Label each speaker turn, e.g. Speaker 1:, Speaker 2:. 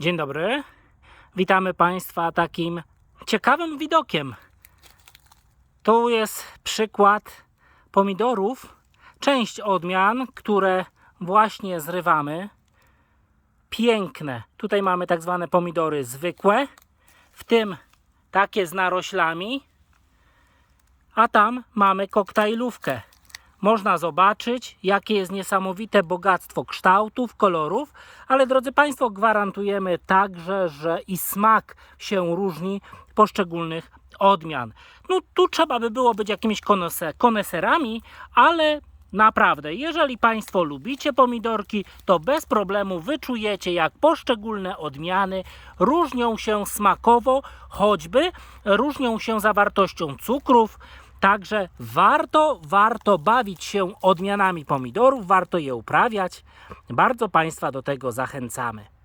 Speaker 1: Dzień dobry. Witamy Państwa takim ciekawym widokiem. Tu jest przykład pomidorów, część odmian, które właśnie zrywamy. Piękne. Tutaj mamy tak zwane pomidory zwykłe, w tym takie z naroślami, a tam mamy koktajlówkę. Można zobaczyć, jakie jest niesamowite bogactwo kształtów, kolorów, ale drodzy Państwo, gwarantujemy także, że i smak się różni poszczególnych odmian. No tu trzeba by było być jakimiś konese- koneserami, ale naprawdę, jeżeli Państwo lubicie pomidorki, to bez problemu wyczujecie, jak poszczególne odmiany różnią się smakowo, choćby różnią się zawartością cukrów, Także warto, warto bawić się odmianami pomidorów, warto je uprawiać. Bardzo Państwa do tego zachęcamy.